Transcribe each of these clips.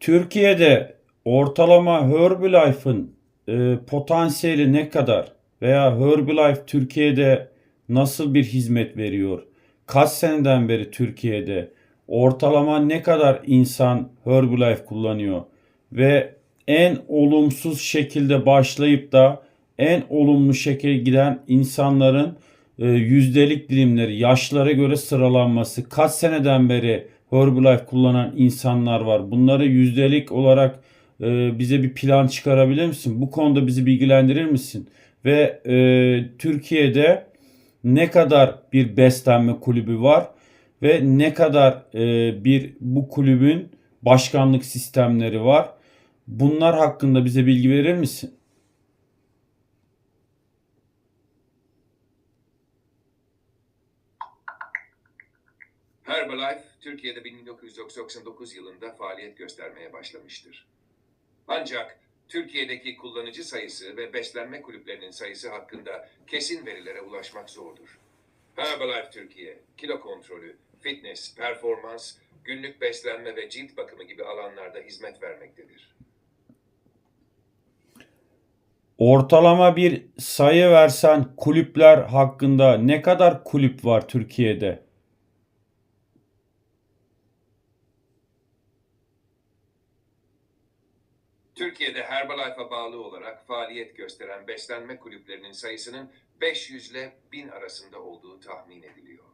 Türkiye'de ortalama Herbalife'ın e, potansiyeli ne kadar veya Herbalife Türkiye'de nasıl bir hizmet veriyor? Kaç seneden beri Türkiye'de ortalama ne kadar insan Herbalife kullanıyor? Ve en olumsuz şekilde başlayıp da en olumlu şekilde giden insanların e, yüzdelik dilimleri, yaşlara göre sıralanması, kaç seneden beri Herbalife kullanan insanlar var. Bunları yüzdelik olarak e, bize bir plan çıkarabilir misin? Bu konuda bizi bilgilendirir misin? Ve e, Türkiye'de ne kadar bir beslenme kulübü var ve ne kadar e, bir bu kulübün başkanlık sistemleri var? Bunlar hakkında bize bilgi verir misin? Herbalife, Türkiye'de 1999 yılında faaliyet göstermeye başlamıştır. Ancak Türkiye'deki kullanıcı sayısı ve beslenme kulüplerinin sayısı hakkında kesin verilere ulaşmak zordur. Herbalife Türkiye, kilo kontrolü, fitness, performans, günlük beslenme ve cilt bakımı gibi alanlarda hizmet vermektedir. Ortalama bir sayı versen kulüpler hakkında ne kadar kulüp var Türkiye'de? Türkiye'de Herbalife'a bağlı olarak faaliyet gösteren beslenme kulüplerinin sayısının 500 ile 1000 arasında olduğu tahmin ediliyor.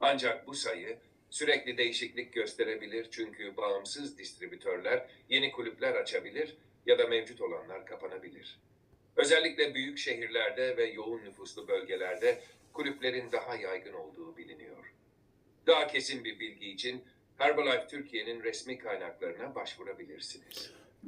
Ancak bu sayı sürekli değişiklik gösterebilir çünkü bağımsız distribütörler yeni kulüpler açabilir ya da mevcut olanlar kapanabilir. Özellikle büyük şehirlerde ve yoğun nüfuslu bölgelerde kulüplerin daha yaygın olduğu biliniyor. Daha kesin bir bilgi için Herbalife Türkiye'nin resmi kaynaklarına başvurabilirsiniz.